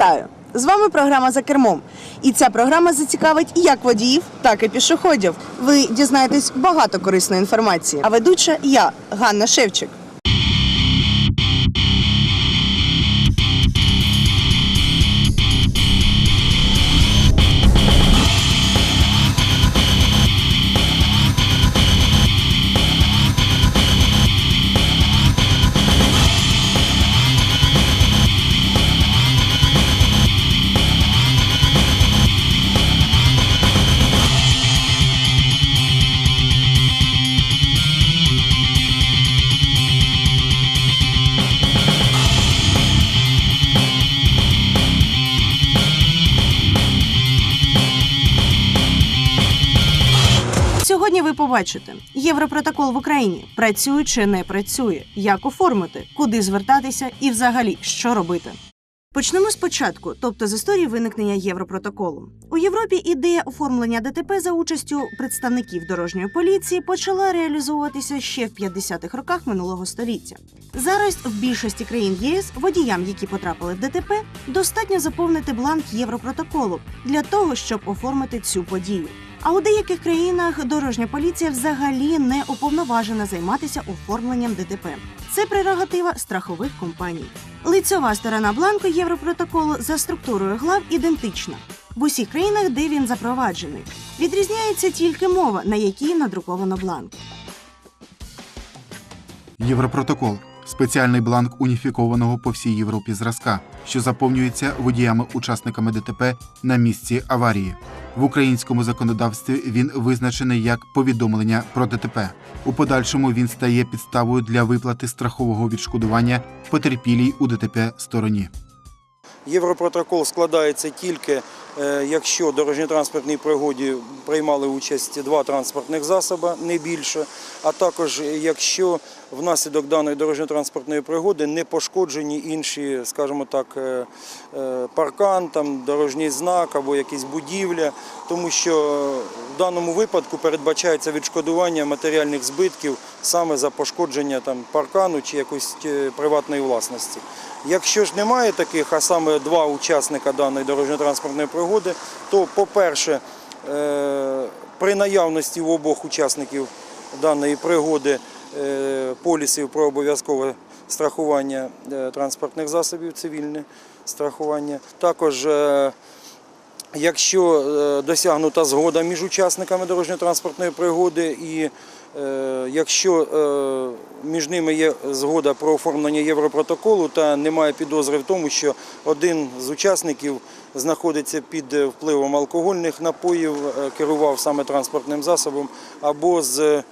Вітаю! З вами програма за кермом. І ця програма зацікавить як водіїв, так і пішоходів. Ви дізнаєтесь багато корисної інформації. А ведуча я, Ганна Шевчик. Ви побачите Європротокол в Україні працює чи не працює, як оформити, куди звертатися і взагалі що робити. Почнемо спочатку, тобто з історії виникнення Європротоколу. У Європі ідея оформлення ДТП за участю представників дорожньої поліції почала реалізовуватися ще в 50-х роках минулого століття. Зараз в більшості країн ЄС водіям, які потрапили в ДТП, достатньо заповнити бланк Європротоколу для того, щоб оформити цю подію. А у деяких країнах дорожня поліція взагалі не уповноважена займатися оформленням ДТП. Це прерогатива страхових компаній. Лицьова сторона бланку Європротоколу за структурою глав ідентична в усіх країнах, де він запроваджений. Відрізняється тільки мова, на якій надруковано бланк. Європротокол спеціальний бланк уніфікованого по всій Європі зразка, що заповнюється водіями-учасниками ДТП на місці аварії. В українському законодавстві він визначений як повідомлення про ДТП. У подальшому він стає підставою для виплати страхового відшкодування потерпілій у ДТП стороні. Європротокол складається тільки, е, якщо в дорожньо-транспортній пригоді приймали участь два транспортних засоби, не більше, а також якщо внаслідок даної дорожньо-транспортної пригоди не пошкоджені інші, скажімо так, е, е, паркан, там, дорожній знак або якісь будівля, тому що в даному випадку передбачається відшкодування матеріальних збитків саме за пошкодження там, паркану чи якоїсь е, приватної власності. Якщо ж немає таких, а саме два учасника даної дорожньо-транспортної пригоди, то, по-перше, при наявності у обох учасників даної пригоди полісів про обов'язкове страхування е, транспортних засобів, цивільне страхування, також е, Якщо е, досягнута згода між учасниками дорожньо-транспортної пригоди і е, якщо е, між ними є згода про оформлення Європротоколу та немає підозри в тому, що один з учасників знаходиться під впливом алкогольних напоїв, е, керував саме транспортним засобом, або з е,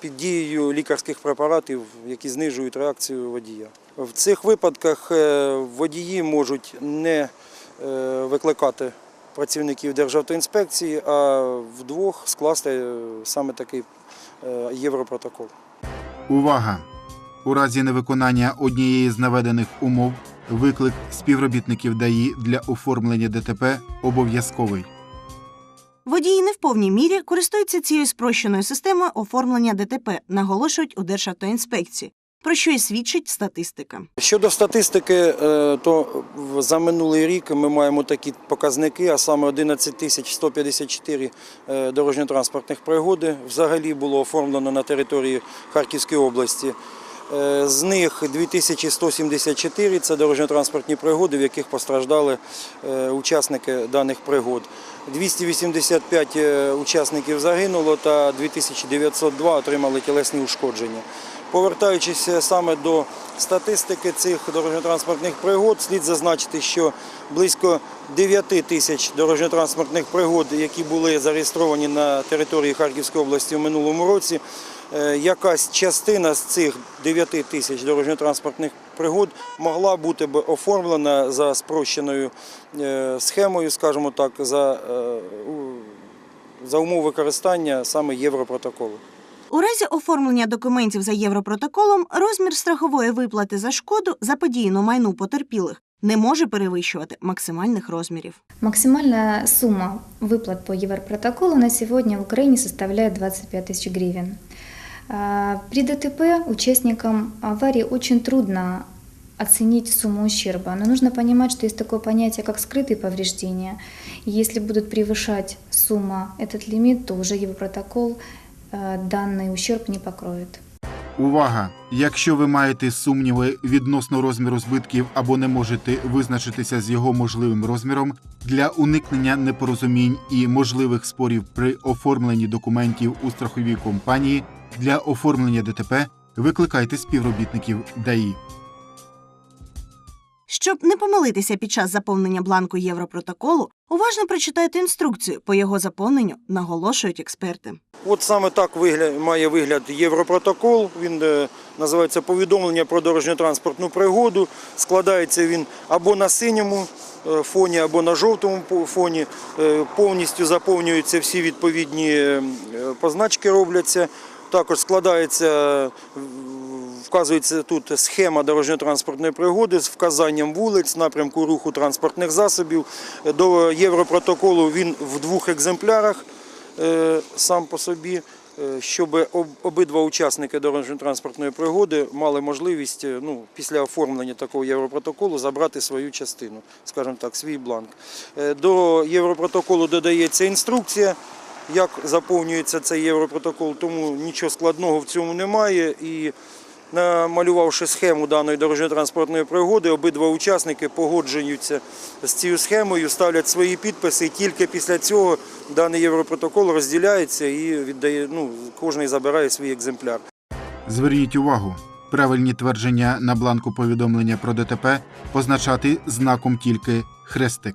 під дією лікарських препаратів, які знижують реакцію водія. В цих випадках е, водії можуть не е, викликати працівників Державтоінспекції, а вдвох скласти е, саме такий е, європротокол. Увага! У разі невиконання однієї з наведених умов виклик співробітників ДАІ для оформлення ДТП обов'язковий. Водії не в повній мірі користуються цією спрощеною системою оформлення ДТП, наголошують у Державтоінспекції, про що і свідчить статистика. Щодо статистики, е, то за минулий рік ми маємо такі показники, а саме 11 тисяч 154 е, дорожньо-транспортних пригоди взагалі було оформлено на території Харківської області. Е, З них 2174 – це дорожньо-транспортні пригоди, в яких постраждали е, учасники даних пригод. 285 е, учасників загинуло та 2902 отримали тілесні ушкодження. Повертаючись саме до статистики цих дорожньо-транспортних пригод, слід зазначити, що близько 9 тисяч дорожньо-транспортних пригод, які були зареєстровані на території Харківської області в минулому році, якась частина з цих 9 тисяч дорожньо-транспортних пригод могла бути б оформлена за спрощеною е, схемою, скажімо так, за, е, за умов використання саме Європротоколу. У разі оформлення документів за Європротоколом розмір страхової виплати за шкоду заподіяну майну потерпілих не може перевищувати максимальних розмірів. Максимальная сумма выплат по Европротоколу на сегодня в Украине составляет 25 тысяч гривен. А, При ДТП участникам аварии очень трудно оценить сумму ущерба. Но нужно понимать, что есть такое понятие, как скрытые повреждения. И если будут превышать сумма этот лимит, то уже Европротокол э, данный ущерб не покроет. Увага! Якщо ви маєте сумніви відносно розміру збитків або не можете визначитися з його можливим розміром, для уникнення непорозумінь і можливих спорів при оформленні документів у страховій компанії для оформлення ДТП викликайте співробітників ДАІ. Щоб не помилитися під час заповнення бланку Європротоколу, уважно прочитайте інструкцію по його заповненню, наголошують експерти. От саме так вигляд, має вигляд Європротокол. Він е, називається повідомлення про дорожньо-транспортну пригоду. Складається він або на синьому е, фоні, або на жовтому фоні. Е, Повністю заповнюються всі відповідні е, позначки робляться. Також складається, вказується тут схема дорожньо-транспортної пригоди з вказанням вулиць, напрямку руху транспортних засобів. До Європротоколу він в двох екземплярах е, сам по собі, е, щоб обидва учасники дорожньо-транспортної пригоди мали можливість е, ну, після оформлення такого європротоколу забрати свою частину, скажімо так, свій бланк. До європротоколу додається інструкція, як заповнюється цей європротокол, тому нічого складного в цьому немає. І намалювавши схему даної дорожньо-транспортної пригоди, обидва учасники погоджуються з цією схемою, ставлять свої підписи, і тільки після цього даний європротокол розділяється і віддає, ну, кожен забирає свій екземпляр. Зверніть увагу, правильні твердження на бланку повідомлення про ДТП позначати знаком тільки хрестик.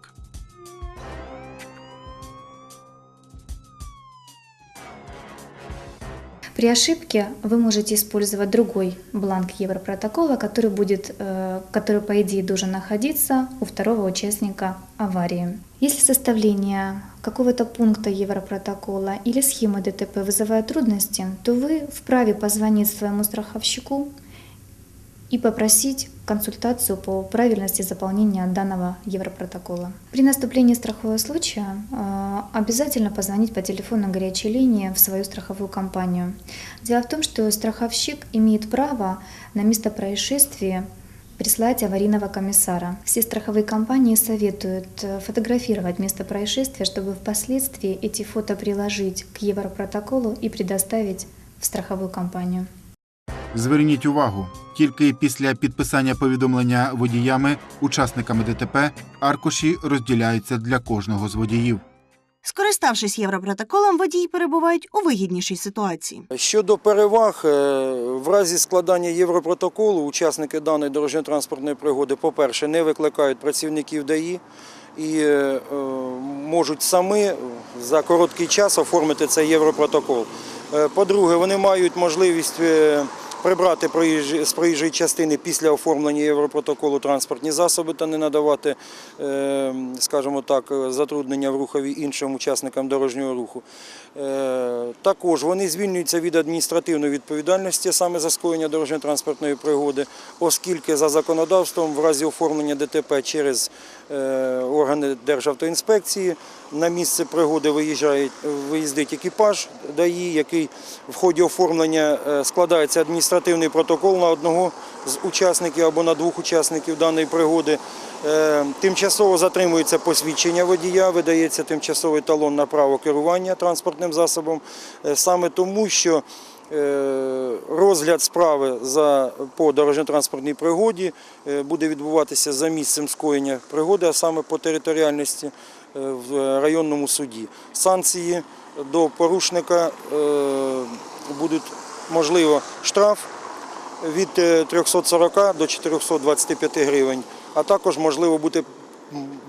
При ошибке вы можете использовать другой бланк Европротокола, который, будет, э, который по идее должен находиться у второго участника аварии. Если составление какого-то пункта Европротокола или схемы ДТП вызывает трудности, то вы вправе позвонить своему страховщику и попросить консультацию по правильности заполнения данного Европротокола. При наступлении страхового случая э, обязательно позвонить по телефону горячей линии в свою страховую компанию. Дело в том, что страховщик имеет право на место происшествия прислать аварийного комиссара. Все страховые компании советуют э, фотографировать место происшествия, чтобы впоследствии эти фото приложить к Европротоколу и предоставить в страховую компанию. Зверніть увагу, тільки після підписання повідомлення водіями, учасниками ДТП, аркуші розділяються для кожного з водіїв. Скориставшись Європротоколом, водії перебувають у вигіднішій ситуації. Щодо переваг, е, в разі складання Європротоколу учасники даної дорожньо-транспортної пригоди, по-перше, не викликають працівників ДАІ і е, е, можуть самі за короткий час оформити цей Європротокол. По-друге, вони мають можливість прибрати з проїжджої частини після оформлення Європротоколу транспортні засоби та не надавати, е, скажімо так, затруднення в рухові іншим учасникам дорожнього руху. Е, Також вони звільнюються від адміністративної відповідальності саме за скоєння дорожньо-транспортної пригоди, оскільки за законодавством в разі оформлення ДТП через е, органи Державтоінспекції на місце пригоди виїжджає, виїздить екіпаж ДАІ, який в ході оформлення е, складається адміністративний протокол на одного з учасників або на двох учасників даної пригоди. Е, Тимчасово затримується посвідчення водія, видається тимчасовий талон на право керування транспортним засобом, е, саме тому, що розгляд справи за, по дорожньо-транспортній пригоді буде відбуватися за місцем скоєння пригоди, а саме по територіальності в районному суді. Санкції до порушника е, будуть, можливо, штраф від е, 340 до 425 гривень, а також можливо бути,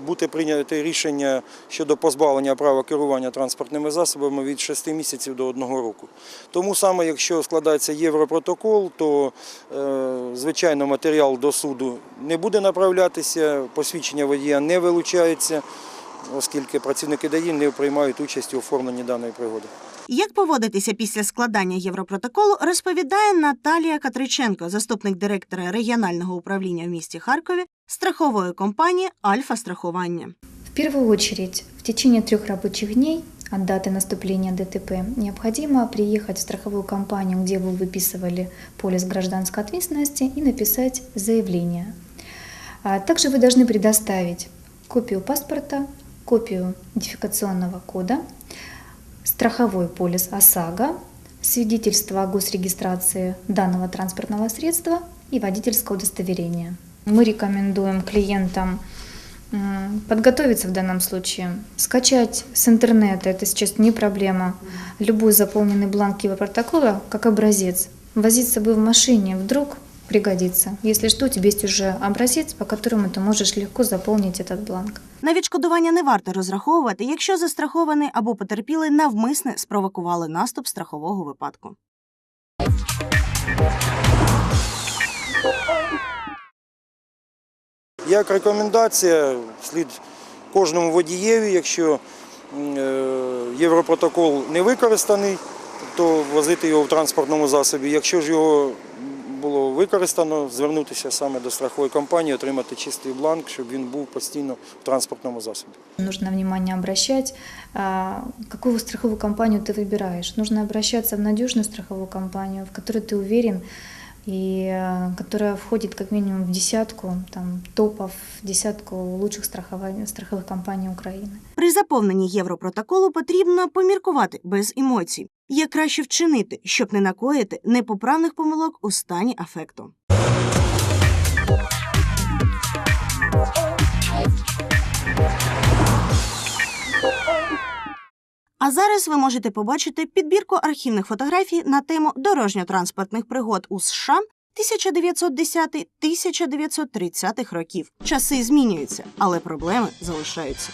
бути прийняте рішення щодо позбавлення права керування транспортними засобами від 6 місяців до 1 року. Тому саме, якщо складається європротокол, то е, звичайно матеріал до суду не буде направлятися, посвідчення водія не вилучається, оскільки працівники ДАІ не приймають участь у оформленні даної пригоди. Як поводитися після складання Європротоколу, розповідає Наталія Катриченко, заступник директора регіонального управління в місті Харкові страхової компанії Альфа Страхування. В первую очередь, в течение трех рабочих дней от даты наступления ДТП, необходимо приехать в страховую компанию, где вы выписывали полис гражданской ответственности и написать заявление. А Также вы должны предоставить копию паспорта, копию идентификационного кода, страховой полис ОСАГО, свидетельство о госрегистрации данного транспортного средства и водительское удостоверение. Мы рекомендуем клиентам подготовиться в данном случае, скачать с интернета, это сейчас не проблема, любой заполненный бланк Европротокола как образец, возить с собой в машине, вдруг пригодится. Если что, у тебя есть уже образец, по которому ты можешь легко заполнить этот бланк. На відшкодування не варто розраховувати, якщо застрахований або потерпілий навмисне спровокували наступ страхового випадку. Як рекомендація, слід кожному водієві, якщо е, європротокол не використаний, то возити його в транспортному засобі. Якщо ж його було використано, звернутися саме до страхової компанії, отримати чистий бланк, щоб він був постійно в транспортному засобі. Нужно внимание обращать, а, какую страховую компанию ты выбираешь. Нужно обращаться в надежную страховую компанию, в которой ты уверен, и а, которая входит как минимум в десятку там, топов, в десятку лучших страховой- страховых компаний Украины. При заповненні Європротоколу потрібно поміркувати без емоцій. Як краще вчинити, щоб не накоїти непоправних помилок у стані афекту. А зараз ви можете побачити підбірку архівних фотографій на тему дорожньо-транспортних пригод у США 1910-1930 років. Часи змінюються, але проблеми залишаються.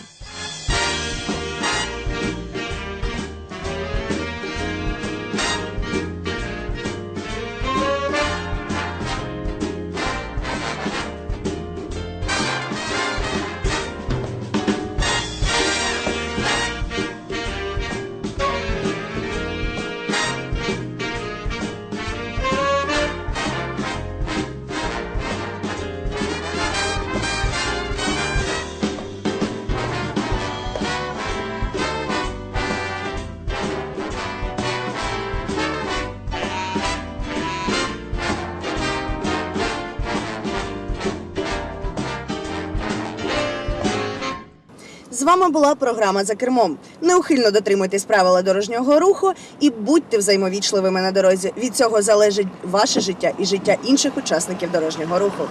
З вами була програма за кермом. Неухильно дотримуйтесь правила дорожнього руху і будьте взаємовічливими на дорозі. Від цього залежить ваше життя і життя інших учасників дорожнього руху.